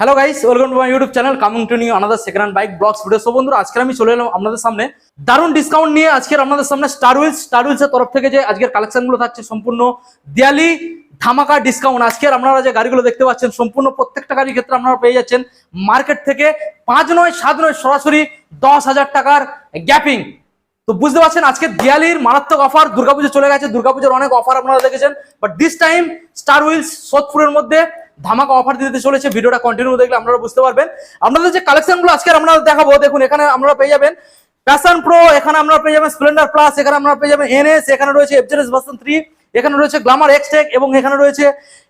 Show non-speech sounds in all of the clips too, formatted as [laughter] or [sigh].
Hello guys welcome to my YouTube channel coming to new another second hand bike blogs video so বন্ধুরা আজকে আমি চলে এলাম আপনাদের সামনে। দারুণ ডিসকাউন্ট নিয়ে আজকের আপনাদের সামনে স্টার উইলস স্টার উইলস এর তরফ থেকে যে আজকের কালেকশনগুলো থাকছে, সম্পূর্ণ দিয়ালি ধামাকা ডিসকাউন্ট আজকের আপনারা যে গাড়িগুলো দেখতে পাচ্ছেন, সম্পূর্ণ প্রত্যেকটা গাড়ির ক্ষেত্রে আপনারা পেয়ে যাচ্ছেন। মার্কেট থেকে পাঁচ নয়, সাত নয়, সরাসরি দশ হাজার টাকার গ্যাপিং তো বুঝতে পারছেন, আজকে দিয়ালির মারাত্মক অফার দুর্গাপুজো চলে গেছে, দুর্গাপুজোর অনেক অফার আপনারা দেখেছেন but this time star wheels সোদপুরের মধ্যে ধামাকা অফার দিতে চলেছে, ভিডিওটা কন্টিনিউ দেখলে আপনারা বুঝতে পারবেন। আপনাদের যে কালেকশনগুলো আজকে আমরা দেখাবো, দেখুন, এখানে আপনারা পেয়ে যাবেন প্যাশন প্রো এখানে আপনারা পেয়ে যাবেন স্প্লেন্ডার প্লাস এখানে আপনারা পেয়ে যাবেন এনএস এখানে রয়েছে এফজেডএস ভার্সন থ্রি এখানে রয়েছে গ্লামার এক্সটেক এবং এখানে রয়েছে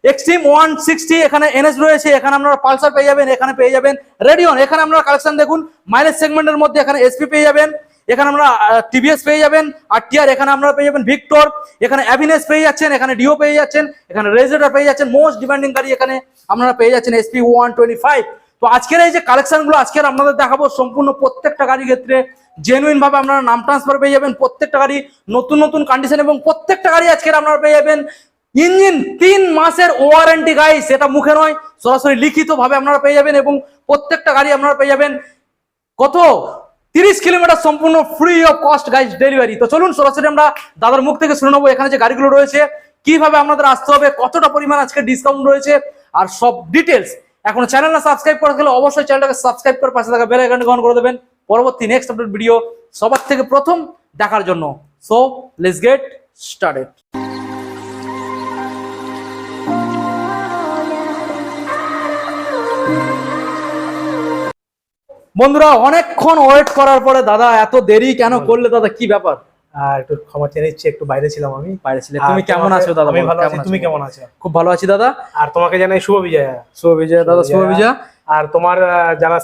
এক্সট্রিম ওয়ান সিক্সটি এখানে এনএস রয়েছে, এখানে আপনারা পালসার পেয়ে যাবেন, এখানে পেয়ে যাবেন রেডিয়ন এখানে আপনারা কালেকশন দেখুন মাইলেজ সেগমেন্টের মধ্যে এখানে এসপি পেয়ে যাবেন। এখানে আমরা টিভিএস পেয়ে যাবেন আর এখানে আপনারা পেয়ে যাবেন ভিক্টর এখানে অ্যাভিনেস পেয়ে যাচ্ছেন, এখানে ডিও পেয়ে যাচ্ছেন, এখানে রেজেটার পেয়ে যাচ্ছেন মোস্ট ডিমান্ডিং গাড়ি এখানে আপনারা পেয়ে যাচ্ছেন এসপি ওয়ান টোয়েন্টি ফাইভ তো আজকের এই যে কালেকশনগুলো আজকের আপনাদের দেখাবো সম্পূর্ণ প্রত্যেকটা গাড়ির ক্ষেত্রে। জেনুইন ভাবে আপনারা নাম ট্রান্সফার পেয়ে যাবেন, প্রত্যেকটা গাড়ি নতুন নতুন কন্ডিশন এবং প্রত্যেকটা গাড়ি আজকের আপনারা পেয়ে যাবেন। ইঞ্জিন তিন মাসের ওয়ারেন্টি গাই সেটা মুখে নয়, সরাসরি লিখিত ভাবে আপনারা পেয়ে যাবেন এবং প্রত্যেকটা গাড়ি আপনারা পেয়ে যাবেন। কত? তিরিশ কিলোমিটার সম্পূর্ণ free of cost guys delivery তো চলুন সরাসরি আমরা দাদার মুখ থেকে শুনে নেব, এখানে যে গাড়িগুলো রয়েছে, কীভাবে আপনাদের আসতে হবে, কতটা পরিমাণ আজকে ডিসকাউন্ট রয়েছে, আর সব ডিটেলস এখন চ্যানেল না সাবস্ক্রাইব করে থাকলে অবশ্যই চ্যানেলটাকে সাবস্ক্রাইব করে পাশে থাকা বেল আইকনটি অন করে দেবেন। পরবর্তী নেক্সট আপডেট ভিডিও সবার থেকে প্রথম দেখার জন্য। সো লেটস গেট স্টার্টেড বন্ধুরা অনেকক্ষণ ওয়েট করার পরে দাদা এত দেরি কেন করলে? দাদা কি ব্যাপার? আর একটু ক্ষমা চেয়ে নিচ্ছি একটু বাইরে ছিলাম আমি। বাইরে ছিলে। আর তুমি কেমন আছো দাদা আমি ভালো আছি তুমি কেমন আছো? খুব ভালো আছি দাদা। আর তোমাকে জানাই শুভ বিজয়া। শুভ বিজয় দাদা শুভ বিজয়া। আর তোমার যারা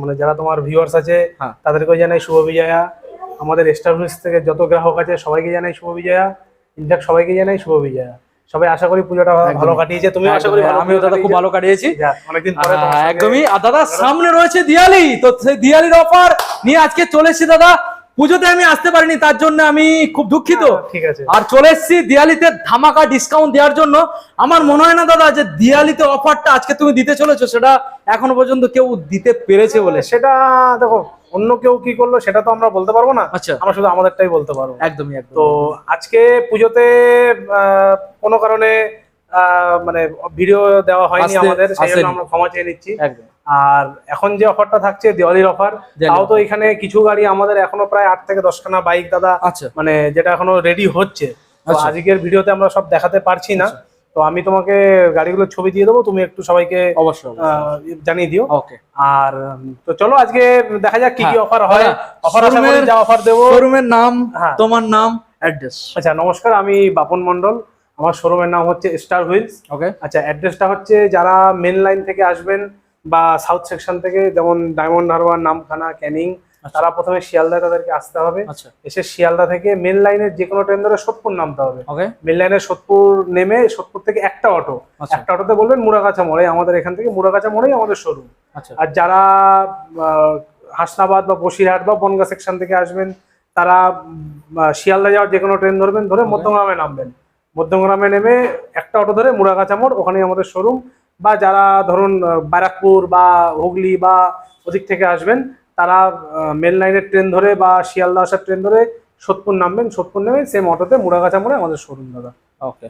মানে যারা তোমার ভিউয়ার্স আছে হ্যাঁ। তাদেরকেও জানাই শুভ বিজয়া। আমাদের এস্টাবলিশ থেকে যত গ্রাহক আছে সবাইকে জানাই শুভ বিজয়া। ইনফ্যাক্ট সবাইকে জানাই শুভ বিজয়া। সবাই আশা করি পুজোটা ভালো কাটিয়েছে। তুমি আশা করি আমিও দাদা খুব ভালো কাটিয়েছি। অনেকদিন পরে হ্যাঁ, একদমই। আর দাদা সামনে রয়েছে দিয়ালি। তো সেই দিয়ালির অফার নিয়ে আজকে চলে এসেছি দাদা। পুজোতে আমি আসতে পারিনি তার জন্য আমি খুব দুঃখিত। হ্যাঁ, ঠিক আছে। আর চলে এসেছি দিয়ালিতে ধামাকা ডিসকাউন্ট দেওয়ার জন্য। আমার মনে হয় না দাদা যে দিয়ালিতে অফারটা আজকে তুমি দিতে চলেছো সেটা এখনও পর্যন্ত কেউ দিতে পেরেছে বলে। সেটা দেখো অন্য কেউ কি করল সেটা তো আমরা বলতে পারব না। আচ্ছা। আমরা শুধু আমাদেরটাই বলতে পারব। একদমই তো আজকে পুজোতে কোনো কারণে মানে ভিডিও দেওয়া হয়নি আমাদের সেই জন্য আমরা ক্ষমা চেয়ে নিচ্ছি। একদম। আর এখন যে অফারটা থাকছে দিওয়ালির অফার তাও তো এখানে কিছু গাড়ি আমাদের এখনও প্রায় আট থেকে দশখানা বাইক দাদা আচ্ছা। মানে যেটা এখনও রেডি হচ্ছে। আচ্ছা। আজকের ভিডিওতে আমরা সব দেখাতে পারছি না। তো আমি তোমাকে গাড়িগুলোর ছবি দিয়ে দেবো তুমি একটু সবাইকে অবশ্যই জানিয়ে দিও। ওকে আর তো চলো আজকে দেখা যাক কি কি হ্যাঁ, অফার হয়। হ্যাঁ, অফার করি যা অফার দেবো। শোরুমের নাম হ্যাঁ। তোমার নাম অ্যাড্রেস আচ্ছা নমস্কার আমি বাপন মন্ডল আমার শোরুমের নাম হচ্ছে স্টার হুইলস ওকে আচ্ছা অ্যাড্রেসটা হচ্ছে যারা মেন লাইন থেকে আসবেন বা সাউথ সেকশন থেকে যেমন ডায়মন্ড হারবার নামখানা ক্যানিং তারা প্রথমে শিয়ালদা তাদেরকে আসতে হবে। আচ্ছা। এসে শিয়ালদা থেকে মেন লাইনের যে কোনো ট্রেন ধরে সোদপুর নামতে হবে। ওকে মেন লাইনের সোদপুর নেমে সোদপুর থেকে একটা অটো আচ্ছা। একটা অটোতে বলবেন মুরাগাছা মোড়ে আমাদের এখান থেকে মুরাগাছা মোড়েই আমাদের শোরুম আচ্ছা। আর যারা হাসনাবাদ বা বসিরহাট বা বনগা সেকশন থেকে আসবেন তারা শিয়ালদা যাওয়ার যে কোনো ট্রেন ধরবেন ধরে. মধ্যমগ্রামে নামবেন। মধ্যমগ্রামে নেমে একটা অটো ধরে মুরাগাছা মোড় ওখানেই আমাদের শোরুম বা যারা ধরুন ব্যারাকপুর বা হুগলি বা ওদিক থেকে আসবেন তারা মেল লাইনের ট্রেন ধরে বা শিয়ালদা আসার ট্রেন ধরে সোদপুর নামবেন, সোদপুর নেমে সেম অটোতে মুরাগাছা মোড়ে আমাদের শোরুম দাদা। ওকে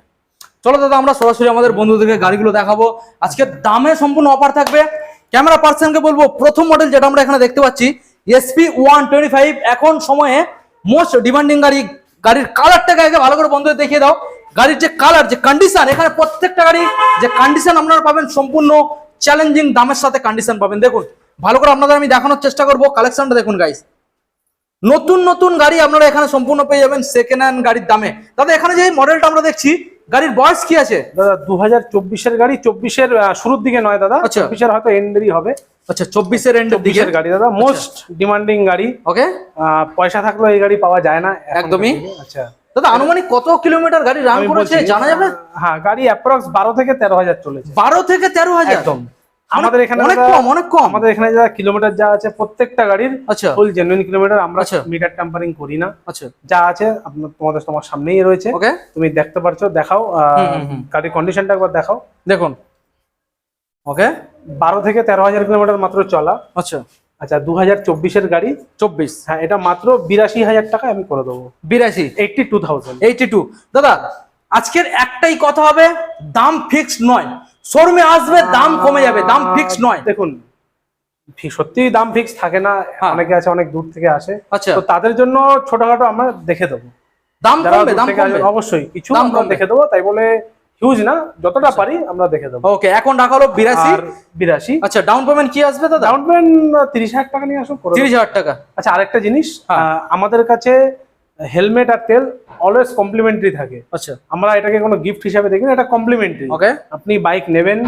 চলো দাদা, আমরা সরাসরি আমাদের বন্ধুদেরকে গাড়িগুলো দেখাবো। আজকে দামে সম্পূর্ণ অফার থাকবে। ক্যামেরা পার্সনকে বলব, প্রথম মডেল যেটা আমরা এখানে দেখতে পাচ্ছি এসপি ওয়ান টোয়েন্টি ফাইভ এখন সময়ে মোস্ট ডিমান্ডিং গাড়ি, গাড়ির কালারটাকে আগে ভালো করে বন্ধুদের দেখিয়ে দাও। গাড়ির যে কালার যে কন্ডিশন এখানে প্রত্যেকটা গাড়ি যে কন্ডিশন আপনারা পাবেন, সম্পূর্ণ চ্যালেঞ্জিং দামের সাথে কন্ডিশন পাবেন। দেখুন ভালো করে আপনাদের আমি দেখানোর চেষ্টা করব। কালেকশনটা দেখুন গাইস নতুন নতুন গাড়ি আপনারা এখানে সম্পূর্ণ পেয়ে যাবেন সেকেন্ড হ্যান্ড গাড়ির দামে। দাদা এখানে যে মডেলটা আমরা দেখছি গাড়ির বয়স কি আছে? দাদা দু হাজার চব্বিশের গাড়ি চব্বিশের শুরুর দিকে নয় দাদা। আচ্ছা। চব্বিশের হয়তো এন্ডেরই হবে। আচ্ছা চব্বিশের এন্ডের দিকে? গাড়ি দাদা মোস্ট ডিমান্ডিং গাড়ি। ওকে পয়সা থাকলেও এই গাড়ি পাওয়া যায় না একদমই। আচ্ছা। দাদা আনুমানিক কত কিলোমিটার গাড়ি রান করেছে জানা যাবে? হ্যাঁ গাড়ি অ্যাপ্রক্স বারো থেকে তেরো হাজার চলেছে। বারো থেকে তেরো হাজার? একদম। আমাদের এখানে অনেক কম অনেক কম। আমাদের এখানে যা কিলোমিটার যা আছে প্রত্যেকটা গাড়ির আচ্ছা। ফুল জেনুইন কিলোমিটার আমরা আচ্ছা। মিটার টেম্পারিং করি না। আচ্ছা। যা আছে তোমাদের তোমার সামনেই রয়েছে। ওকে তুমি দেখতে পারছ দেখাও। গাড়ির কন্ডিশনটা একবার দেখাও। দেখুন। ওকে বারো থেকে তেরো হাজার কিলোমিটার মাত্র চলা। আচ্ছা। আচ্ছা দু হাজার চব্বিশের গাড়ি। চব্বিশ। হ্যাঁ এটা মাত্র বিরাশি হাজার টাকা আমি করে দেবো। বিরাশি। Eighty two thousand eighty two দাদা আজকের একটাই কথা হবে দাম ফিক্সড নয়। শোরুমে আসবে দাম কমে যাবে দাম ফিক্সড নয়। দেখুন সত্যি দাম ফিক্স থাকে না হ্যাঁ। অনেকে আছে অনেক দূর থেকে আসে। আচ্ছা। তো তাদের জন্য ছোটখাটো আমরা দেখে দেবো। দাম কমবে দাম কমবে। অবশ্যই কিছু দাম কমবে। দেখে দেবো তাই বলে হিউজ না যতটা পারি আমরা দেখে দেবো। ওকে এখন রাখা হলো বিরাশি। বিরাশি। আচ্ছা ডাউন পেমেন্ট কি আসবে দাদা? ডাউন পেমেন্ট তিরিশ হাজার টাকা নিয়ে আসো করে দেবো। তিরিশ হাজার টাকা। আচ্ছা আরেকটা জিনিস হ্যাঁ। আমাদের কাছে হেলমেট আর তেল অলওয়েজ কমপ্লিমেন্টারি থাকে। আচ্ছা। আমরা এটাকে কোনো গিফট হিসাবে দেখি না এটা কমপ্লিমেন্টারি ওকে আপনি বাইক নেবেন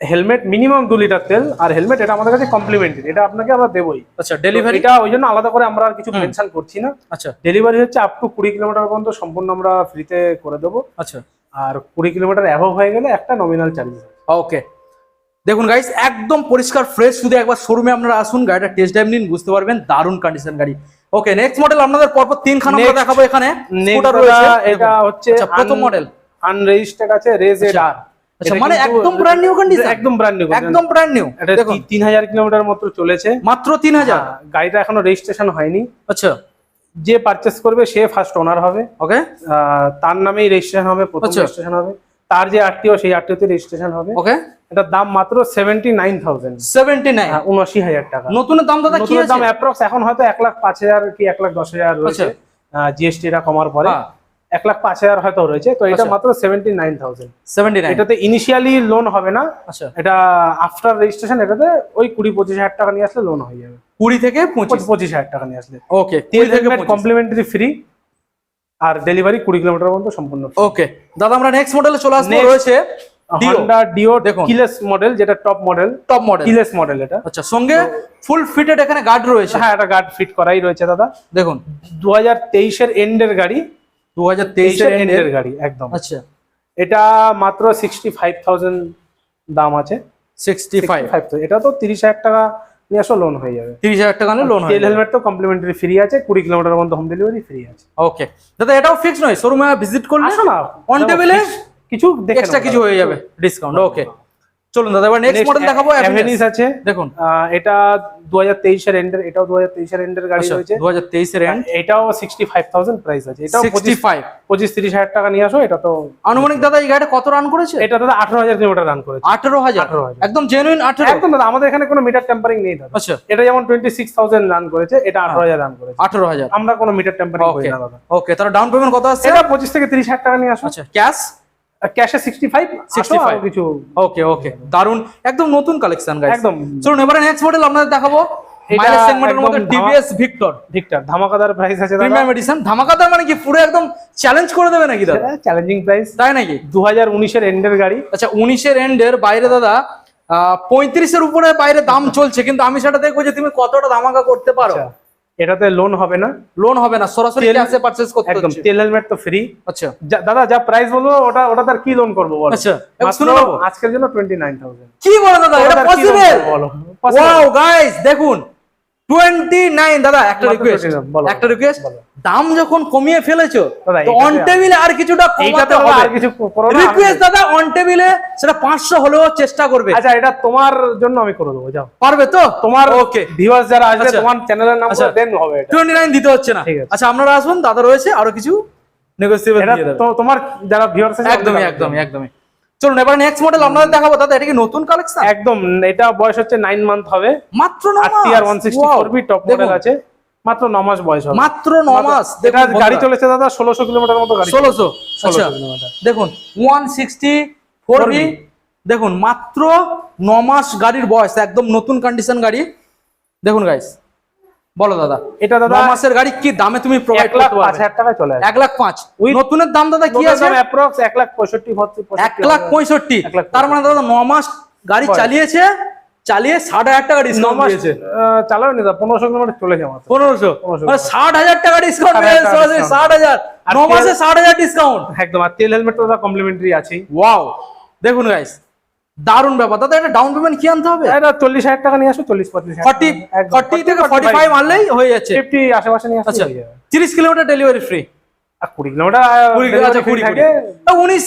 হেলমেট মিনিমাম দু লিটার তেল আর হেলমেট এটা আমাদের কাছে কমপ্লিমেন্টারি এটা আপনাকে আমরা দেবই। আচ্ছা ডেলিভারি এটা ওই জন্য আলাদা করে আমরা আর কিছু। মেনশন করছি না। আচ্ছা। ডেলিভারি হচ্ছে আপ টু কুড়ি কিলোমিটার পর্যন্ত সম্পূর্ণ আমরা ফ্রিতে করে দেবো। আচ্ছা। আর কুড়ি কিলোমিটার অ্যাভব হয়ে গেলে একটা নমিনাল চার্জেস ওকে দেখুন গাইস একদম পরিষ্কার ফ্রেশ শুধু একবার শোরুমে আপনারা আসুন গাড়িটা টেস্ট ড্রাইভ নিন বুঝতে পারবেন দারুণ কন্ডিশন গাড়ি। ওকে নেক্সট মডেল আপনাদের পরপর তিনখানা আমরা দেখাবো এখানে। স্কুটার রয়েছে। এটা হচ্ছে আচ্ছা, প্রথম মডেল আনরেজিস্টার্ড আছে রেজ এর আর আচ্ছা মানে একদম ব্র্যান্ড নিউ কন্ডিশন একদম ব্র্যান্ড নিউ একদম ব্র্যান্ড নিউ এটা দেখুন। তি- তিন হাজার কিলোমিটার মতো চলেছে। মাত্র তিন হাজার হ্যাঁ, গাড়িটা এখনও রেজিস্ট্রেশন হয়নি। আচ্ছা। যে পারচেস করবে সে ফার্স্ট ওনার হবে। ওকে তার নামেই রেজিস্ট্রেশন হবে প্রথম আচ্ছা। রেজিস্ট্রেশন হবে। তার যে আরটিও সেই আরটিওতে রেজিস্ট্রেশন হবে। ওকে এটার দাম মাত্র seventy nine thousand seventy nine উনআশি হাজার টাকা। নতুনের দাম দাদা কি আছে? দাম অ্যাপ্রক্স এখন হয়তো এক লাখ পাঁচ হাজার কি এক লাখ দশ হাজার রয়েছে। জিএসটি টা কমার পরে। হ্যাঁ। এক লাখ পাঁচ হাজার হয়তো রয়েছে। তো এটা আচ্ছা। মাত্র সেভেন্টি নাইন থাউজেন্ড এটাতে ইনিশিয়ালি লোন হবে না। আচ্ছা। এটা আফটার রেজিস্ট্রেশন এটাতে ওই কুড়ি পঁচিশ হাজার টাকা নিয়ে আসলে লোন হয়ে যাবে। কুড়ি থেকে পঁচিশ। হাজার টাকা নিয়ে আসলে। ওকে তেল থেকে হেলমেট কমপ্লিমেন্টারি ফ্রি আর ডেলিভারি কুড়ি কিলোমিটার পর্যন্ত সম্পূর্ণ ওকে দাদা আমরা নেক্সট মডেলে চলে আসব. রয়েছে হন্ডা ডিও দেখুন। কিলেস মডেল যেটা top model top model keyless model এটা। আচ্ছা সঙ্গে ফুল ফিটেড এখানে গার্ড রয়েছে। হ্যাঁ এটা গার্ড ফিট করাই রয়েছে দাদা। দেখুন। এন্ডের গাড়ি। দু হাজার তেইশের তেইশের এন্ডের গাড়ি একদম। আচ্ছা। এটা মাত্র সিক্সটি ফাইভ থাউজেন্ড দাম আছে। সিক্সটি ফাইভ 65,000 এটা তো তিরিশ হাজার টাকা নিয়ে আসো লোন হয়ে যাবে। তিরিশ হাজার টাকা লোন তেল হেলমেট তো কমপ্লিমেন্টারি ফ্রি আছে কুড়ি কিলোমিটার মধ্যে হোম ডেলিভারি ফ্রি আছে। ওকে দাদা এটাও ফিক্স নয়? শোরুমে ভিজিট করলে আসো না। অন টেবিলে কিছু এক্সট্রা কিছু হয়ে যাবে ডিসকাউন্ট ওকে চলুন দাদা এবার নেক্সট মডেল দেখাবো অ্যাভেনিস আছে। দেখুন। এটা দু হাজার তেইশের এন্ডের এটাও দু হাজার তেইশের এন্ডের গাড়ি আচ্ছা রয়েছে। দু হাজার তেইশের এন্ড এটাও সিক্সটি ফাইভ থাউজেন্ড প্রাইস আছে। এটাও সিক্সটি পঁচিশ ফাইভ পঁচিশ তিরিশ হাজার টাকা নিয়ে আসো এটা তো আনুমানিক দাদা এই গাড়িটা কত রান করেছে? এটা দাদা আঠারো হাজার কিলোমিটার রান করেছে। আঠেরো হাজার? 18,000 একদম জেনুইন আঠেরো। একদম দাদা আমাদের এখানে কোনো মিটার টেম্পারিং নেই দাদা। আচ্ছা। এটা যেমন টোয়েন্টি সিক্স থাউজেন্ড রান করেছে এটা আঠারো হাজার রান করেছে। আঠেরো হাজার। আমরা কোনো মিটার টেম্পারিং করি না দাদা। ওকে তাহলে ডাউন পেমেন্ট কত আসছে? এটা পঁচিশ থেকে তিরিশ হাজার টাকা নিয়ে আসো। আচ্ছা ক্যাশ ক্যাশে সিক্সটি ফাইভ 65 কিছু। ওকে ওকে দারুণ একদম নতুন কালেকশন গাইস একদম। চলুন এবারে নেক্সট মডেল আপনাদের দেখাবো। মাইলেজ সেগমেন্টের মধ্যে টিভিএস ভিক্টর ভিক্টর ধামাকাদার প্রাইস আছে প্রিমিয়াম এডিশন ধামাকাদার মানে কি পুরো একদম চ্যালেঞ্জ করে দেবে নাকি দাদা? চ্যালেঞ্জিং প্রাইস তাই নাকি? এন্ডের গাড়ি। আচ্ছা উনিশের এন্ডের বাইরে দাদা পঁয়ত্রিশের উপরে বাইরে দাম চলছে কিন্তু আমি সেটা দেখব যে তুমি কতটা ধামাকা করতে পারো। আচ্ছা, এটাতে লোন হবে না। লোন হবে না সরাসরি ক্যাশে পারচেজ করতে একদম টেল তেল হেলমেট তো ফ্রি আচ্ছা। দাদা যা প্রাইস বলব ওটা ওটা তার কি লোন করব বলো? আচ্ছা, শুনে নেব। আজকের জন্য টোয়েন্টি নাইন থাউজেন্ড কি বলে দাদা এটা পসিবল বলো? ওয়াও গাইস দেখুন 29 দাদা একটা রিকোয়েস্ট একটা রিকোয়েস্ট দাম যখন কমিয়ে ফেলেছো তো অন টেবিলে আর কিছুটা কমাতে হবে আর কিছু করো না, রিকোয়েস্ট দাদা অন টেবিলে সেটা 500 হলেও চেষ্টা করবে। আচ্ছা এটা তোমার জন্য আমি করে দেবো যাও। পারবে তো? তোমার ওকে ভিউয়ার্স যারা আসবে আচ্ছা। তোমার চ্যানেলের নাম। দেন হবে এটা। 29 দিতে হচ্ছে না। আচ্ছা আপনারা আসুন দাদা রয়েছে আরও কিছু নেগোসিয়েবল দিয়ে দেবে। তোমার যারা ভিউয়ার্স আছে একদমই একদমই একদমই। চলুন এবার নেক্সট মডেল আপনাদের দেখাবো। দাদা এটা কি নতুন কালেকশন একদম এটা বয়স হচ্ছে নাইন মান্থ হবে। মাত্র ন আর মাস TR one sixty Wow! Four V top model আছে। মাত্র ন মাস বয়স হবে। মাত্র ন মাস এটা দেখুন গাড়ি চলেছে দাদা ষোলোশো কিলোমিটার মতো গাড়ি। ষোলোশো। আচ্ছা দেখুন ওয়ান সিক্সটি ফোর বি। দেখুন মাত্র ন মাস গাড়ির বয়স একদম নতুন কন্ডিশন গাড়ি। দেখুন গাইস বলো দাদা এটা দাদা মাসের গাড়ি কি দামে তুমি প্রোভাইড করতে পারবে? হাজার টাকায় চলে আসে। এক লাখ পাঁচ। With- নতুনের দাম দাদা কি আছে? অ্যাপ্রক্স এক লাখ পঁয়ষট্টি পঁয়ষট্টি এক লাখ পঁয়ষট্টি। এক লাখ তার মানে দাদা ন মাস গাড়ি চালিয়েছে চালিয়ে ষাট হাজার টাকা ডিসকাউন্ট দিয়েছে। চালাও নি দাদা পনেরোশো কিলোমিটার চলে যাওয়া পনেরোশো? 1500 মানে ষাট হাজার টাকা ডিসকাউন্ট 60,000 টাকা সরাসরি ষাট হাজার। আর ন মাসে ষাট হাজার ডিসকাউন্ট একদম আর তেল হেলমেট তো দাদা কমপ্লিমেন্টারি আছেই। ওয়াও দেখুন গাইস দারুণ ব্যাপার। দাদা এটা ডাউন পেমেন্ট কি আনতে হবে? এটা চল্লিশ হাজার টাকা নিয়ে আসো চল্লিশ পঁয়ত্রিশ ফর্টি ফর্টি থেকে ফর্টি ফাইভ আনলেই হয়ে যাচ্ছে। ফিফটি আশেপাশে নিয়ে আসো আচ্ছা হয়ে। তিরিশ কিলোমিটার ডেলিভারি ফ্রি আর কুড়ি কিলোমিটার আচ্ছা উনিশ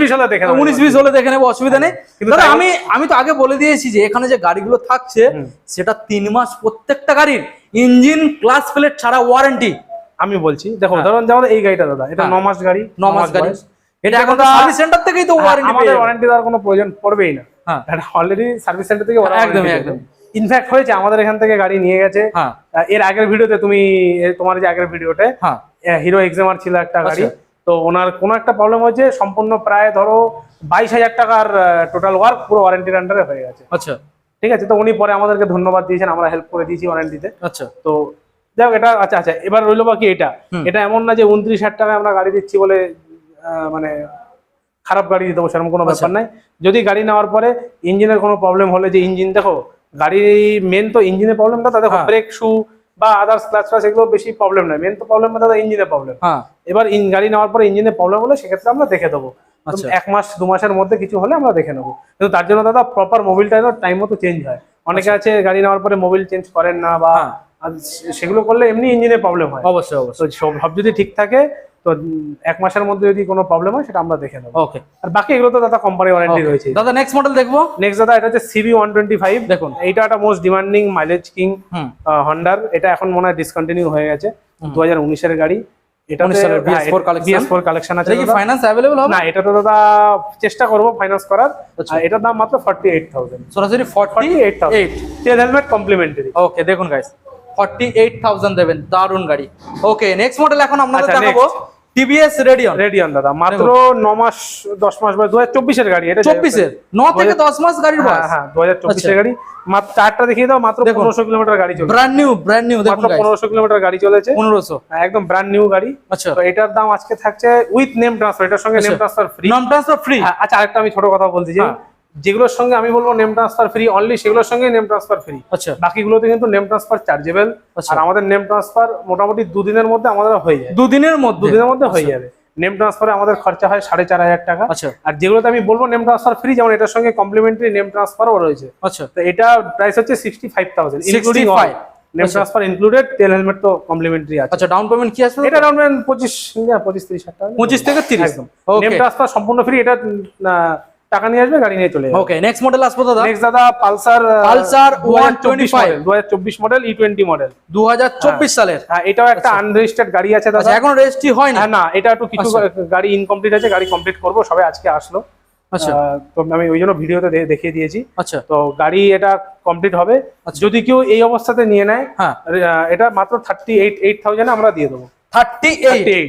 বিশ হলে দেখে। উনিশ বিশ হলে দেখে নেব অসুবিধা নেই। কিন্তু দাদা আমি আমি তো আগে বলে দিয়েছি যে এখানে যে গাড়িগুলো থাকছে সেটা তিন মাস প্রত্যেকটা গাড়ির ইঞ্জিন ক্লাস প্লেট ছাড়া ওয়ারেন্টি আমি বলছি দেখো হ্যাঁ। ধরুন যেমন এই গাড়িটা দাদা এটা হ্যাঁ। ন মাস গাড়ি ন মাস গাড়ি। এটা এখন সার্ভিস সেন্টার থেকেই তো হ্যাঁ, ওয়ারেন্টি আমাদের ওয়ারেন্টি দেওয়ার কোনো প্রয়োজন পড়বেই না। হ্যাঁ। অলরেডি সার্ভিস সেন্টার থেকে একদমই, একদমই। ইনফ্যাক্ট হয়েছে আমাদের এখান থেকে গাড়ি নিয়ে গেছে। হ্যাঁ। এর আগের ভিডিওতে তুমি তোমার যে আগের ভিডিওতে হ্যাঁ। হিরো এক্সামার ছিল একটা গাড়ি। আচ্ছা। তো ওনার কোনো একটা প্রবলেম হয়েছে সম্পূর্ণ প্রায় ধরো বাইশ হাজার টাকার টোটাল ওয়ার্ক পুরো ওয়ারেন্টির আন্ডারে হয়ে গেছে। আচ্ছা। ঠিক আছে তো উনি পরে আমাদেরকে ধন্যবাদ দিয়েছেন আমরা হেল্প করে দিয়েছি ওয়ারেন্টিতে আচ্ছা। তো যাই এটা আচ্ছা আচ্ছা এবার রইল বাকি এটা। এটা এমন না যে উনত্রিশ হাজার টাকায় আমরা গাড়ি দিচ্ছি বলে মানে খারাপ গাড়ি দিয়ে দেবো সেরকম কোনো আচ্ছা। ব্যাপার নাই। যদি গাড়ি নেওয়ার পরে ইঞ্জিনের কোনো প্রবলেম হলে যে ইঞ্জিন দেখো গাড়ির মেন তো ইঞ্জিনের প্রবলেমটা তা দেখো হ্যাঁ। ব্রেক শু বা আদার্স ক্লাস এগুলো বেশি প্রবলেম নয় মেন তো প্রবলেম দাদা ইঞ্জিনের প্রবলেম হ্যাঁ। এবার গাড়ি নেওয়ার পরে ইঞ্জিনের প্রবলেম হলে সেক্ষেত্রে আমরা দেখে দেবো। আচ্ছা। এক মাস দু মাসের মধ্যে কিছু হলে আমরা দেখে নেব। কিন্তু তার জন্য দাদা প্রপার মোবিলটা টাইম মতো চেঞ্জ হয়। অনেকে আছে গাড়ি নেওয়ার পরে মোবিল চেঞ্জ করেন না বা হ্যাঁ। সেগুলো করলে এমনি ইঞ্জিনের প্রবলেম হয়। অবশ্যই অবশ্যই। সব যদি ঠিক থাকে তো এক মাসের মধ্যে যদি কোনো প্রবলেম হয় সেটা আমরা দেখে নেব। ওকে আর বাকি এগুলো তো দাদা কোম্পানি ওয়ারেন্টি রয়েছে। দাদা নেক্সট মডেল দেখব? নেক্সট দাদা এটা হচ্ছে সিবি ওয়ান টোয়েন্টি ফাইভ দেখুন। এইটা একটা মোস্ট ডিমান্ডিং মাইলেজ কিং হন্ডার এটা এখন মনে হয় ডিসকন্টিনিউ হয়ে গেছে। দু হাজার উনিশের গাড়ি। এটা 19 সালের BS4 collection? BS four collection আছে এটা। ফাইন্যান্স হবে? না এটা তো দাদা চেষ্টা করব ফাইন্যান্স করার। আচ্ছা। এটার দাম মাত্র ফর্টি এইট থাউজেন্ড সরাসরি forty forty eight thousand eight তেল হেলমেট কমপ্লিমেন্টারি ওকে দেখুন গাইস ফর্টি এইট থাউজেন্ড দেবেন দারুণ গাড়ি। ওকে নেক্সট মডেল এখন আপনাদের আচ্ছা, দেখাবো টিভিএস রেডিয়ন রেডিয়ন দাদা মাত্র ন মাস দশ মাস বা দু হাজার চব্বিশের গাড়ি এটা চব্বিশের? ন থেকে দশ মাস গাড়ির হ্যাঁ বয়স? হ্যাঁ দু হাজার চব্বিশের আচ্ছা। গাড়ি। মাত্র চারটা দেখিয়ে দাও মাত্র দেখুন। পনেরোশো কিলোমিটার গাড়ি চলছে। ব্র্যান্ড নিউ ব্র্যান্ড নিউ দেখুন মাত্র পনেরোশো কিলোমিটার গাড়ি চলেছে। পনেরোশো। হ্যাঁ, একদম ব্র্যান্ড নিউ গাড়ি। আচ্ছা। তো এটার দাম আজকে থাকছে উইথ নেম ট্রান্সফার এটার সঙ্গে name. Transfer free non transfer free আচ্ছা আরেকটা আমি ছোট কথা বলতে চাই। হ্যাঁ। যেগুলোর সঙ্গে আমি বলব নেম ট্রান্সফার ফ্রি অনলি সেগুলোর সঙ্গে নেম ট্রান্সফার ফ্রি আচ্ছা। বাকিগুলোতে কিন্তু নেম ট্রান্সফার চার্জেবল আচ্ছা। আর আমাদের নেম ট্রান্সফার মোটামুটি দুদিনের মধ্যে আমাদের হয়ে যায়। দুদিনের মধ্যে? দুদিনের মধ্যে হয়ে যাবে। নেম ট্রান্সফারে আমাদের খরচা হয় সাড়ে চার হাজার টাকা। আচ্ছা। আর যেগুলোতে আমি বলব নেম ট্রান্সফার ফ্রি যেমন এটার সঙ্গে কমপ্লিমেন্টারি নেম ট্রান্সফারও রয়েছে। আচ্ছা। তো এটা প্রাইস হচ্ছে sixty five thousand including 65 name আচ্ছা। ট্রান্সফার ইনক্লুডেড তেল হেলমেট তো কমপ্লিমেন্টারি আছে। আচ্ছা ডাউন পেমেন্ট কি আসবে এটা রাউন্ড পঁচিশ পঁচিশ তিরিশ হাজার টাকা। পঁচিশ থেকে তিরিশ। একদম। নেম ট্রান্সফার সম্পূর্ণ ফ্রি এটা টাকা নিয়ে আসবে গাড়ি নিয়ে চলে যাবে। ওকে নেক্সট মডেল আসব দাদা। নেক্সট দাদা পালসার Pulsar 125 দু হাজার চব্বিশ মডেল ই টোয়েন্টি মডেল দু হাজার চব্বিশ সালের। হ্যাঁ এটাও একটা আনরেজিস্টার্ড গাড়ি আছে দাদা। আচ্ছা এখন রেজিস্ট্রি হয় না না এটা একটু কিছু গাড়ি ইনকমপ্লিট আছে গাড়ি কমপ্লিট করব সবাই আজকে আসলো। আচ্ছা। তো আমি ওই জন্য ভিডিওতে দেখিয়ে দিয়েছি। আচ্ছা। তো গাড়ি এটা কমপ্লিট হবে। আচ্ছা। যদি কেউ এই অবস্থাতে নিয়ে নেয় হ্যাঁ। এটা মাত্র থার্টি এইট এইট থাউজেন্ড আমরা দিয়ে দেবো। থার্টি এইট 38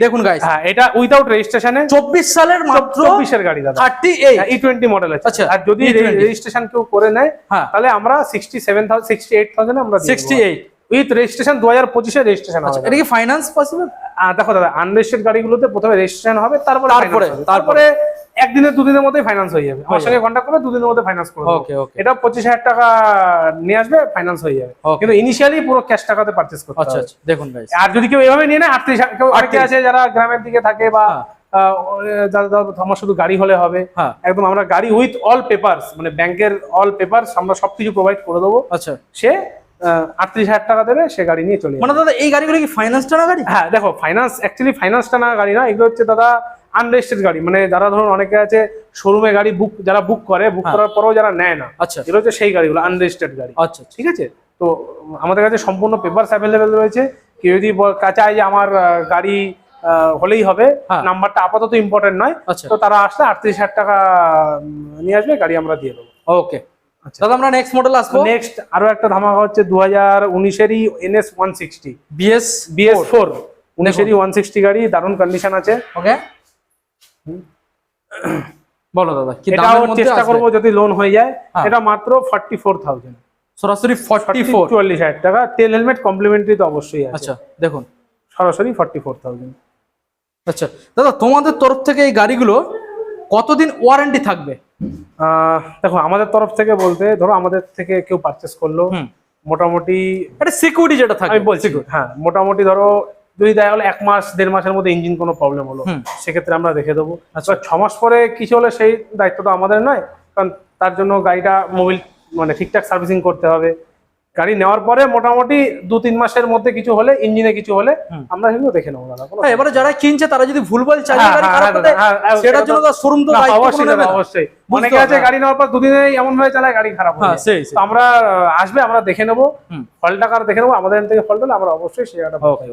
দেখুন গাইস হ্যাঁ এটা উইদাউট রেজিস্ট্রেশনে চব্বিশ সালের মাত্র চব্বিশের গাড়ি দাদা। Thirty eight E twenty model আছে। আচ্ছা, আর যদি রেজিস্ট্রেশন কেউ করে নেয় হ্যাঁ। তাহলে আমরা sixty seven thousand sixty eight thousand আমরা সিক্সটি এইট উইথ রেজিস্ট্রেশন দু হাজার পঁচিশে রেজিস্ট্রেশন আচ্ছা হবে। এটা কি ফাইন্যান্স পসিবল দেখো দাদা আনরেজিস্টার্ড গাড়িগুলোতে প্রথমে রেজিস্ট্রেশন হবে তারপরে তারপরে, তারপরে। একদিনের দুদিনের মধ্যেই ফাইন্যান্স হয়ে যাবে। আমার সঙ্গে কন্ট্যাক্ট করবে দুদিনের মধ্যে ফাইন্যান্স করে দেবো। ওকে ওকে এটা পঁচিশ হাজার টাকা নিয়ে আসবে ফাইন্যান্স হয়ে যাবে। কিন্তু ইনিশিয়ালি পুরো ক্যাশ টাকাতে পারচেস করতে আচ্ছা আচ্ছা দেখুন আর যদি কেউ এভাবে নিয়ে নেয় আটত্রিশ কেউ 38 আছে যারা গ্রামের দিকে থাকে বা হ্যাঁ। আমার শুধু গাড়ি হলে হবে হ্যাঁ। একদম আমরা গাড়ি উইথ অল পেপারস মানে ব্যাংকের অল পেপার আমরা সবকিছু প্রোভাইড করে দেবো। আচ্ছা। সে আটত্রিশ হাজার টাকা দেবে সে গাড়ি নিয়ে চলে মানে দাদা এই গাড়িগুলো কি ফাইন্যান্স টানা গাড়ি? হ্যাঁ দেখো ফাইন্যান্স অ্যাকচুয়ালি ফাইন্যান্সটা না গাড়ি না এগুলো হচ্ছে দাদা আনরেজিস্টার্ড গাড়ি। মানে যারা ধরুন অনেকে আছে শোরুমে গাড়ি বুক যারা বুক করে বুক হ্যাঁ। করার পরেও যারা নেয় না আচ্ছা। এগুলো হচ্ছে সেই গাড়িগুলো আনরেজিস্টার্ড গাড়ি। আচ্ছা আচ্ছা। ঠিক আছে? তো আমাদের কাছে সম্পূর্ণ পেপারস অ্যাভেলেবেল রয়েছে। কেউ যদি চায় যে আমার গাড়ি হলেই হবে হ্যাঁ। নাম্বারটা আপাতত ইম্পর্টেন্ট নয়। আচ্ছা। তো তারা আসলে আটত্রিশ হাজার টাকা নিয়ে আসবে গাড়ি আমরা দিয়ে দেবো। ওকে দাদা আমরা নেক্সট মডেল আসব। নেক্সট আরও একটা ধামাকা হচ্ছে NS one sixty BS BS গাড়ি দারুণ কন্ডিশন আছে। ওকে বলো দাদা কি দামের মধ্যে চেষ্টা আসবে? যদি লোন হয়ে যায়। হ্যাঁ। এটা মাত্র ফর্টি ফোর থাউজেন্ড সরাসরি ফর্টি ফোর চুয়াল্লিশ হাজার টাকা। তেল হেলমেট কমপ্লিমেন্টারি তো অবশ্যই আছে। আচ্ছা দেখুন। সরাসরি ফর্টি ফোর থাউজেন্ড আচ্ছা দাদা তোমাদের তরফ থেকে এই গাড়িগুলো কতদিন ওয়ারেন্টি থাকবে? দেখো আমাদের তরফ থেকে বলতে ধরো আমাদের থেকে কেউ পারচেস করল মোটামুটি এটা সিকিউরিটি যেটা থাকে। আমি বলছি হ্যাঁ মোটামুটি ধরো যদি দেখা গেলো এক মাস দেড় মাসের মধ্যে ইঞ্জিন কোনো প্রবলেম হলো সেক্ষেত্রে আমরা দেখে দেবো। আচ্ছা। আচ্ছা ছ মাস পরে কিছু হলে সেই দায়িত্ব তো আমাদের নয় কারণ তার জন্য গাড়িটা মোবিল মানে ঠিকঠাক সার্ভিসিং করতে হবে। গাড়ি নেওয়ার পরে মোটামুটি দু তিন মাসের মধ্যে কিছু হলে ইঞ্জিনে কিছু হলে আমরা সেগুলো দেখে নেব দাদা হ্যাঁ, এবারে যারা কিনছে তারা যদি ভুলভাল চালিয়ে হ্যাঁ, গাড়ি হ্যাঁ, খারাপ করে সেটার জন্য তো শোরুম তো অবশ্যই কোনো নেবে দাদা, না। অবশ্যই। অনেকে আছে গাড়ি নেওয়ার পর এমন হয়ে চালায় গাড়ি খারাপ হয়ে সেই আমরা আসবে আমরা দেখে নেব ফলটা কার দেখে নেব আমাদের থেকে ফল আমরা অবশ্যই সে একটা Okay,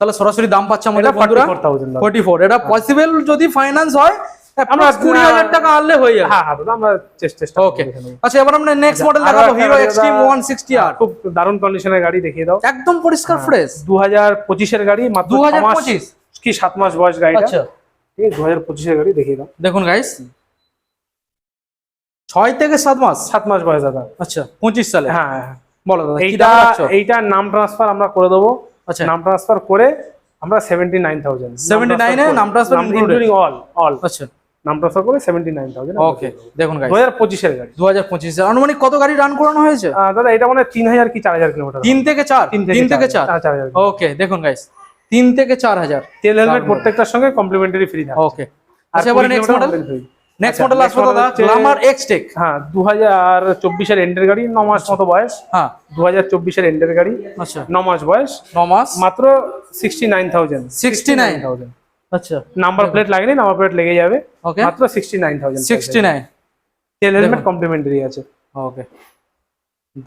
তাহলে সরাসরি দাম পাচ্ছে আমাদের 44,000 ফোর এটা পসিবল যদি ফাইন্যান্স হয় আমরা আমরা, কুড়ি হাজার টাকা আনলে হয়ে যাবে। হ্যাঁ হ্যাঁ দাদা, আমরা চেষ্টা চেষ্টা ওকে আচ্ছা এবার আমরা নেক্সট মডেল আরও দেখাবো হিরো এক্সট্রিম দাদা- ওয়ান সিক্সটি আর খুব দারুণ কন্ডিশনের গাড়ি দেখিয়ে দাও। একদম পরিষ্কার। ফ্রেশ দু হাজার পঁচিশের গাড়ি মাত্র কি সাত মাস বয়স গাড়িটা? আচ্ছা। ঠিক আছে দু হাজার গাড়ি দেখিয়ে দাও। দেখুন গাইস ছয় থেকে সাত মাস? সাত মাস বয়স দাদা। আচ্ছা পঁচিশ সালে? হ্যাঁ হ্যাঁ। বলো দাদা এইটা? এইটার নাম ট্রান্সফার আমরা করে দেবো। আচ্ছা। নাম ট্রান্সফার করে আমরা সেভেন্টি নাইন থাউজেন্ড 79 এ নাম included? ইনক্লুডিং অল অল আচ্ছা। নাম ট্রান্সফার করে সেভেন্টি নাইন থাউজেন্ড ওকে দেখুন গাইস দু হাজার পঁচিশের গাড়ি। দু হাজার পঁচিশ আনুমানিক কত গাড়ি রান করানো হয়েছে? দাদা এটা মানে তিন হাজার কি চার হাজার কিলোমিটার। তিন থেকে চার? তিন থেকে চার হ্যাঁ, চার? হাজার ওকে দেখুন গাইস তিন থেকে চার হাজার। তেল হেলমেট প্রত্যেকটার সঙ্গে কমপ্লিমেন্টারি ফ্রি থাকে ওকে আচ্ছা এবারে নেক্সট মডেল নেক্সট মডেল আসবে দাদা গ্লামার এক্স টেক হ্যাঁ দু হাজার চব্বিশের এন্ডের গাড়ি ন মাস মতো বয়স। হ্যাঁ। দু হাজার চব্বিশের এন্ডের গাড়ি আচ্ছা। ন মাস বয়স। ন মাস? মাত্র সিক্সটি নাইন থাউজেন্ড 69 থাউজেন্ড আচ্ছা। নাম্বার প্লেট লাগেনি নাম্বার প্লেট লেগে যাবে। ওকে মাত্র sixty nine thousand sixty nine তেল হেলমেট কমপ্লিমেন্টারি আছে। ওকে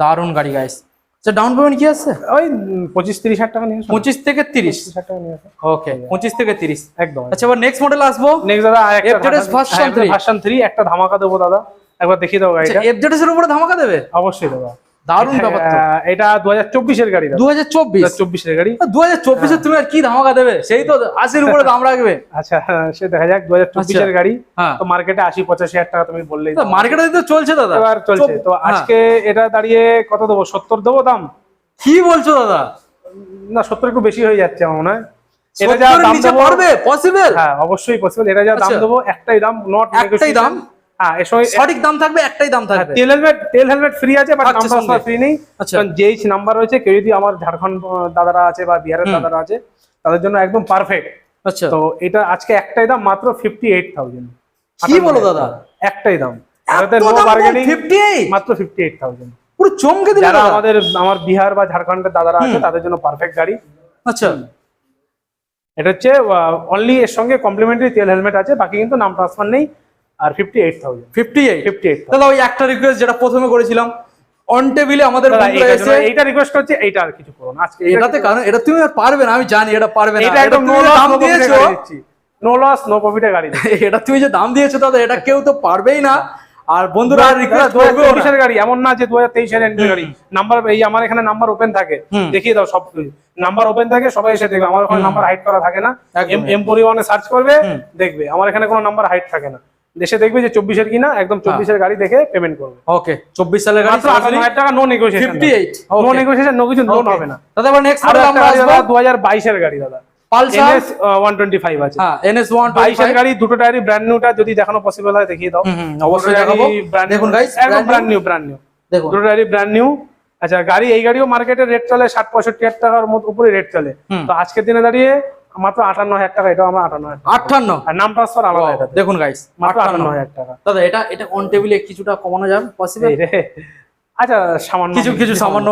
দারুণ গাড়ি গাইস আচ্ছা ডাউন পেমেন্ট কি আছে? ওই উম, পঁচিশ তিরিশ হাজার টাকা নিয়ে আসো পঁচিশ থেকে তিরিশ। পঁচিশ হাজার টাকা নিয়ে ওকে পঁচিশ থেকে তিরিশ। একদম। আচ্ছা এবার নেক্সট মডেল আসব। নেক্সট দাদা আর একটা। ভার্সন থ্রি একটা ধামাকা দেবো দাদা। একবার দেখিয়ে দাও গাড়িটা। এফজেডএস এর উপরে ধামাকা দেবে? অবশ্যই দাদা। দারুণ ব্যাপার এটা দু হাজার চব্বিশের গাড়ি দু হাজার চব্বিশ? চব্বিশের গাড়ি। দু হাজার চব্বিশে তুমি আর কি ধামাকা দেবে? সেই তো আশির উপরে দাম রাখবে। আচ্ছা হ্যাঁ, সে দেখা যাক দু হাজার চব্বিশের গাড়ি। হ্যাঁ। তো মার্কেটে আশি পঁচাশি হাজার টাকা তুমি বললেই মার্কেটে তো চলছে দাদা। এবার চলছে। তো হ্যাঁ। আজকে এটা দাঁড়িয়ে কত দেবো? সত্তর দেবো দাম? কি বলছো দাদা? না সত্তর একটু বেশি হয়ে যাচ্ছে আমার মনে হয়। এটা যা দাম দেবো পসিবল হ্যাঁ অবশ্যই পসিবল এটা যা দাম আচ্ছা। দেবো একটাই দাম নট একটাই দাম? হ্যাঁ এর সঠিক দাম থাকবে একটাই দাম থাকবে। তেল হেলমেট তেল হেলমেট ফ্রি আছে বাট আচ্ছা, ফ্রি নেই। কারণ যেই নাম্বার রয়েছে কেউ যদি আমার ঝাড়খণ্ড দাদারা আছে বা বিহারের দাদারা আছে তাদের জন্য একদম পারফেক্ট আচ্ছা। তো এটা আজকে একটাই দাম মাত্র ফিফটি এইট থাউজেন্ড কি বলো দাদা? একটাই দাম। এত এটাতে নো দাম বার্গেনিং 58 মাত্র ফিফটি এইট থাউজেন্ড পুরো চমকে দিলে যারা আমাদের আমার বিহার বা ঝাড়খণ্ডের দাদারা আছে তাদের জন্য পারফেক্ট গাড়ি। আচ্ছা। এটা হচ্ছে অনলি এর সঙ্গে কমপ্লিমেন্টারি তেল হেলমেট আছে বাকি কিন্তু নাম ট্রান্সফার নেই। আর fifty eight thousand fifty eight fifty eight দাদা ওই একটা রিকোয়েস্ট যেটা প্রথমে করেছিলাম অন টেবিলে আমাদের এইটা রিকোয়েস্ট হচ্ছে এইটা আর কিছু করুন আজকে এটাতে কারণ এটা তুমি আর পারবে না আমি জানি এটা পারবে না। এটা একদম নো দাম নো প্রফিটে দিয়েছ নো লস নো প্রফিটে গাড়ি [laughs] এটা তুমি যে দাম দিয়েছ দাদা এটা কেউ তো পারবেই না। আর বন্ধুরা রিকোয়েস্ট না। চব্বিশের গাড়ি এমন না যে দু হাজার তেইশের এন্ট্রি গাড়ি। নাম্বার এই আমার এখানে নাম্বার ওপেন থাকে। দেখিয়ে দাও সব নাম্বার ওপেন থাকে সবাই এসে দেখবে। আমার ওখানে নাম্বার হাইড করা থাকে না। এম এম পরিবহনে সার্চ করবে দেখবে। আমার এখানে কোনো নাম্বার হাইড থাকে না। দেশে দেখবে যে চব্বিশের কিনা একদম চব্বিশের গাড়ি দেখে পেমেন্ট করবে। ওকে চব্বিশ সালের গাড়ি হাজার টাকা no negotiation no negotiation no কিছু লোন হবে না। দাদা নেক্সট দু হাজার বাইশের গাড়ি দাদা। পালসার? আছে। হ্যাঁ গাড়ি দুটো টায়ারই ব্র্যান্ড নিউটা যদি দেখানো পসিবল হয় দেখিয়ে দাও। অবশ্যই দেখাবো। দেখুন গাইস একদম ব্র্যান্ড নিউ ব্র্যান্ড নিউ দেখুন। দুটো ব্র্যান্ড নিউ আচ্ছা গাড়ি এই গাড়িও মার্কেটে রেট চলে ষাট পঁয়ষট্টি হাজার টাকার মতো উপরে রেট চলে। তো আজকের দিনে দাঁড়িয়ে মাত্র আটান্ন হাজার টাকা এটা আমার আটান্ন। আটান্ন? আর নাম ট্রান্সফার আলাদা। দেখুন গাইস মাত্র আটান্ন। হাজার টাকা। দাদা এটা এটা অন টেবিলে কিছুটা কমানো যাবে? পসিবল। আচ্ছা সামান্য কিছু কিছু সামান্য।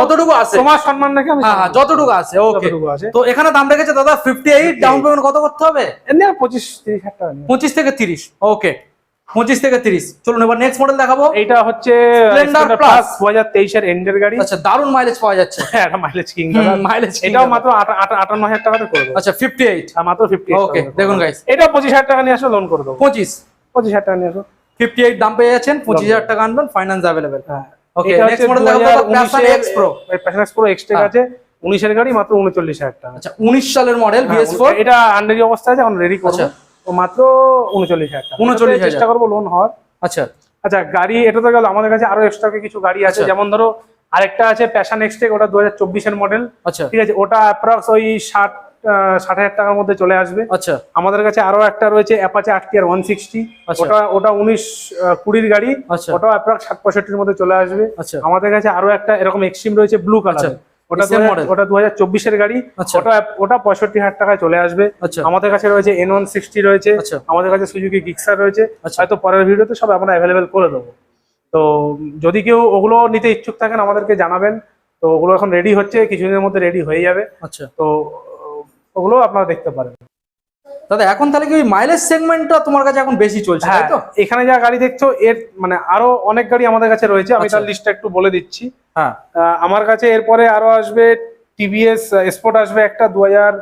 যতটুকু আছে। তোমার সম্মান নাকি আমি হ্যাঁ হ্যাঁ যতটুকু আছে ওকে তো এখানে দাম রেখেছে দাদা ফিফটি এইট ডাউন পেমেন্ট কত করতে হবে? এমনি আর পঁচিশ তিরিশ হাজার টাকা নিও। পঁচিশ থেকে তিরিশ ওকে পঁচিশ থেকে তিরিশ। চলুন এবার নেক্সট মডেল দেখাবো। এটা হচ্ছে। Plus দু হাজার তেইশের এন্ডের গাড়ি। আচ্ছা দারুণ মাইলেজ পাওয়া যাচ্ছে। একটা মাইলেজ কিং মাইলেজ এটাও মাত্র আটা- আটা- আটান্ন হাজার টাকাতে করে দেবো। আচ্ছা ফিফটি এইট আর মাত্র ফিফটি ওকে দেখুন গাইস এটা পঁচিশ হাজার টাকা নিয়ে আসো লোন করে দেবো। পঁচিশ। পঁচিশ হাজার টাকা নিয়ে আসো। ফিফটি এইট দাম পেয়ে যাচ্ছেন পঁচিশ হাজার টাকা আনবেন ফাইন্যান্স অ্যাভেলেবেল হ্যাঁ। এটা next হচ্ছে model দেখাবো Passion X Pro। Passion X Pro Xtec হ্যাঁ। আছে উনিশের গাড়ি মাত্র উনচল্লিশ হাজার টাকা। আচ্ছা উনিশ সালের মডেল হ্যাঁ, বিএস ফোর এটা আন্ডারি অবস্থা আছে এখন রেডি করব। তো মাত্র উনচল্লিশ হাজার টাকা। 39,000 এটাতে চেষ্টা করব লোন হওয়ার। আচ্ছা। আচ্ছা গাড়ি এটা তো গেল আমাদের কাছে আরও এক্সট্রা কিছু গাড়ি আছে। আচ্ছা। যেমন ধরো আরেকটা আছে প্যাশন এক্সটেক ওটা দু হাজার মডেল আচ্ছা। ঠিক আছে ওটা অ্যাপ্রক্স ওই ষাট ষাট হাজার টাকার মধ্যে চলে আসবে। আচ্ছা। আমাদের কাছে আরও একটা রয়েছে অ্যাপাচে আট টিয়ার ওয়ান সিক্সটি। ওটা ওটা উনিশ কুড়ির গাড়ি। আচ্ছা। ওটাও অ্যাপ্রক্স ষাট পঁয়ষট্টির মধ্যে চলে আসবে। আচ্ছা। আমাদের কাছে আরও একটা এরকম এক্সট্রিম রয়েছে ব্লু কালার আচ্ছা, ওটা same 2000 model। ওটা দু হাজার চব্বিশের গাড়ি। আচ্ছা। ওটা ওটা পঁয়ষট্টি হাজার টাকায় চলে আসবে। আচ্ছা। আমাদের কাছে রয়েছে এন ওয়ান সিক্সটি রয়েছে। আচ্ছা। আমাদের কাছে সুজুকি গিক্সার রয়েছে। হয়তো পরের ভিডিওতে সব আমরা অ্যাভেলেবেল করে দেবো। তো যদি কেউ ওগুলো নিতে ইচ্ছুক থাকেন আমাদেরকে জানাবেন। তো ওগুলো এখন রেডি হচ্ছে কিছুদিনের মধ্যে রেডি হয়ে যাবে। আচ্ছা। তো ওগুলো আপনারা দেখতে পারেন। দাদা এখন তাহলে কি ওই মাইলেজ সেগমেন্টটা তোমার কাছে এখন বেশি চলছে তাই হ্যাঁ তো? এখানে যা গাড়ি দেখছ এর মানে আরও অনেক গাড়ি আমাদের কাছে রয়েছে। আমি। তার লিস্টটা একটু বলে দিচ্ছি। হ্যাঁ। আমার কাছে এরপরে আরও আসবে টিভিএস স্পোর্ট আসবে একটা দু হাজার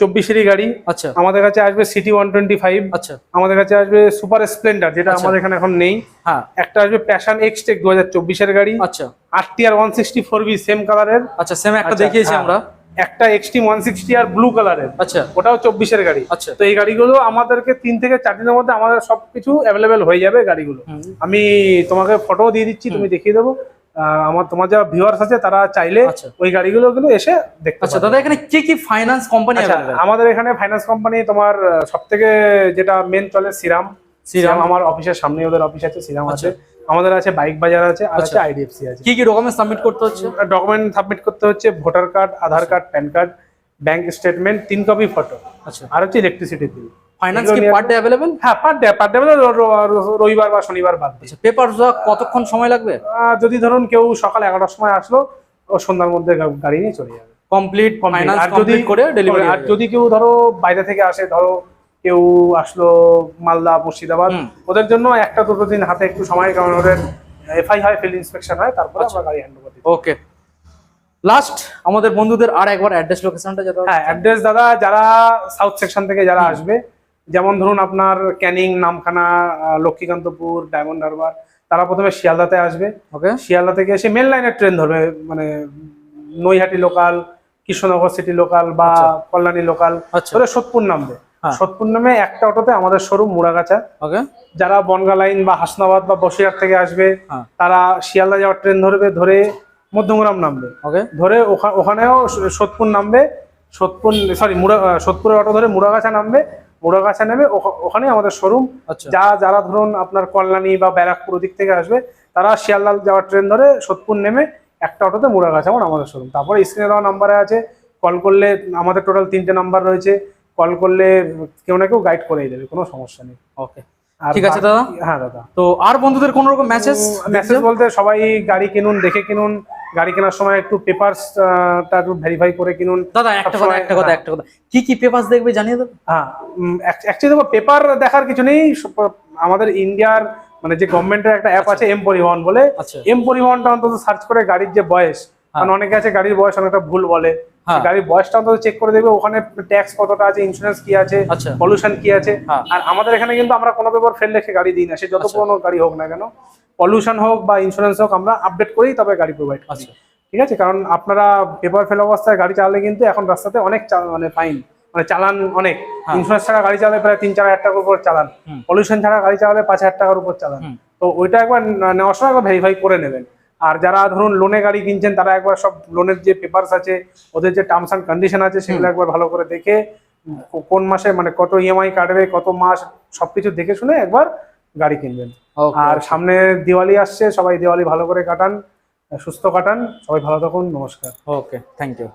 চব্বিশেরই গাড়ি। আচ্ছা। আমাদের কাছে আসবে সিটি ওয়ান টোয়েন্টি ফাইভ আচ্ছা। আমাদের কাছে আসবে সুপার স্প্লেন্ডার যেটা আচ্ছা। আমাদের এখানে এখন নেই। হ্যাঁ। একটা আসবে প্যাশন এক্স টেক দু হাজার চব্বিশের গাড়ি। আচ্ছা। R T R one sixty four V same কালারের আচ্ছা সেম একটা আচ্ছা, দেখিয়েছি হ্যাঁ। আমরা। একটা Xtreme one sixty R blue কালারের আচ্ছা। ওটাও চব্বিশের গাড়ি। আচ্ছা। তো এই গাড়িগুলো আমাদেরকে তিন থেকে চার দিনের মধ্যে আমাদের সবকিছু অ্যাভেলেবেল হয়ে যাবে গাড়িগুলো। আমি তোমাকে ফটো দিয়ে দিচ্ছি তুমি দেখিয়ে দেবো। আমার তোমার যা ভিউয়ার্স আছে তারা চাইলে আচ্ছা। ওই গাড়িগুলো কিন্তু এসে দেখতে আচ্ছা দাদা এখানে কি কি ফাইন্যান্স কোম্পানি আচ্ছা আমাদের এখানে ফাইন্যান্স কোম্পানি তোমার সব থেকে যেটা মেন চলে সিরাম সিরাম আমার অফিসের সামনে ওদের অফিস আছে সিরাম আছে। আমাদের আছে বাইক বাজার আছে আর আছে আচ্ছা। আইডিএফসি আছে। কি কি ডকুমেন্ট সাবমিট করতে হচ্ছে? ডকুমেন্ট সাবমিট করতে হচ্ছে voter card Aadhaar card PAN card bank statement তিন কপি ফটো আচ্ছা। আর হচ্ছে ইলেকট্রিসিটি বিল ফাইন্যান্স কি পার ডে অ্যাভেলেবেল হ্যাঁ পার ডে পার ডে রবিবার বা শনিবার বাদ আচ্ছা পেপার কতক্ষণ সময় লাগবে? যদি ধরুন কেউ সকাল এগারোটার সময় আসলো ও সন্ধ্যার মধ্যে গাড়ি নিয়ে চলে যাবে। কমপ্লিট ফাইন্যান্স আর যদি কমপ্লিট করে ডেলিভারি আর যদি কেউ ধরো বাইরে থেকে আসে ধরো কেউ আসলো মালদা মুর্শিদাবাদ ওদের জন্য একটা দুটো দিন হাতে একটু সময় কারণ ওদের এফআই হয় ফিল্ড ইন্সপেকশন হয় তারপরে আচ্ছা। আমরা গাড়ি হ্যান্ড ওকে লাস্ট আমাদের বন্ধুদের আর একবার অ্যাড্রেস লোকেশনটা যেটা হ্যাঁ অ্যাড্রেস দাদা যারা সাউথ সেকশন থেকে যারা আসবে যেমন ধরুন আপনার ক্যানিং নামখানা লক্ষ্মীকান্তপুর ডায়মন্ড হারবার তারা প্রথমে শিয়ালদাতে আসবে। ওকে। শিয়ালদা থেকে এসে মেন লাইনের ট্রেন ধরবে মানে Naihati local Krishnanagar city local বা আচ্ছা। কল্যাণী লোকাল আচ্ছা। ধরে সোদপুর নামবে। হ্যাঁ। সোদপুর নামে একটা অটোতে আমাদের শোরুম মুড়াগাছা। ওকে। যারা বনগা লাইন বা হাসনাবাদ বা বসিরহাট থেকে আসবে হ্যাঁ। তারা শিয়ালদা যাওয়ার ট্রেন ধরবে ধরে মধ্যমগ্রাম নামবে। ওকে ধরে ওখা- ওখানেও সোদপুর নামবে সোদপুর সরি আহ, সোদপুরের অটো ধরে মুড়াগাছা নামবে মুড়াগাছা নেমে ওখা- ওখানে আমাদের শোরুম আচ্ছা। যা যারা ধরুন আপনার কল্যাণী বা ব্যারাকপুর ওদিক থেকে আসবে তারা শিয়ালদাল যাওয়ার ট্রেন ধরে সোদপুর নেমে একটা অটোতে মুড়াগাছা আমার আমাদের শোরুম তারপরে স্ক্রিনে দেওয়া নাম্বারে আছে কল করলে আমাদের টোটাল তিনটে নাম্বার রয়েছে কল করলে কেউ না কেউ গাইড করেই দেবে কোনো সমস্যা নেই। ওকে ঠিক আছে দাদা। হ্যাঁ দাদা। তো আর বন্ধুদের কোনো রকম মেসেজ মেসেজ বলতে সবাই গাড়ি কিনুন দেখে কিনুন গাড়ি কেনার সময় একটু পেপারস টা একটু ভেরিফাই করে কিনুন। দাদা একটা কথা একটা কথা হ্যাঁ। একটা কথা। কি কি পেপারস দেখবে জানিয়ে দেবো হ্যাঁ অ্যাকচুয়ালি দেখো পেপার দেখার কিছু নেই। আমাদের ইন্ডিয়ার মানে যে গভর্নমেন্টের একটা অ্যাপ আছে এম পরিবহন বলে। আচ্ছা। এম পরিবহনটা অন্তত সার্চ করে গাড়ির যে বয়স। কারণ অনেকে আছে গাড়ির বয়স অনেকটা ভুল বলে। হ্যাঁ। গাড়ির বয়সটা অন্তত চেক করে দেখবে ওখানে ট্যাক্স কতটা আছে ইন্স্যুরেন্স কি আছে আচ্ছা। পলিউশন কি আছে। হ্যাঁ। আর আমাদের এখানে কিন্তু আমরা কোনো পেপার ফেল রেখে গাড়ি দিই না সে যত আচ্ছা। পুরনো গাড়ি হোক না কেন পলিউশন হোক বা ইন্স্যুরেন্স হোক আমরা আপডেট করেই তবে গাড়ি প্রোভাইড করি। আচ্ছা। ঠিক আছে? কারণ আপনারা পেপার ফেল অবস্থায় গাড়ি চালালে কিন্তু এখন রাস্তাতে অনেক মানে ফাইন মানে চালান অনেক। হ্যাঁ। ইন্স্যুরেন্স ছাড়া গাড়ি চালালে প্রায় তিন চার হাজার টাকার উপর চালান। পলিউশন ছাড়া গাড়ি চালালে পাঁচ হাজার টাকার উপর চালান। তো ওইটা একবার নেওয়ার সময় একবার ভেরিফাই করে নেবেন। আর যারা ধরুন লোনে গাড়ি কিনছেন তারা একবার সব লোনের যে পেপারস আছে ওদের যে টার্মস অ্যান্ড কন্ডিশন আছে সেগুলো একবার ভালো করে দেখে কোন মাসে মানে কত ইএমআই কাটবে কত মাস সবকিছু দেখে শুনে একবার গাড়ি কিনবেন। আর সামনে দিওয়ালি আসছে সবাই দিওয়ালি ভালো করে কাটান সুস্থ কাটান সবাই ভালো থাকুন নমস্কার। Okay thank you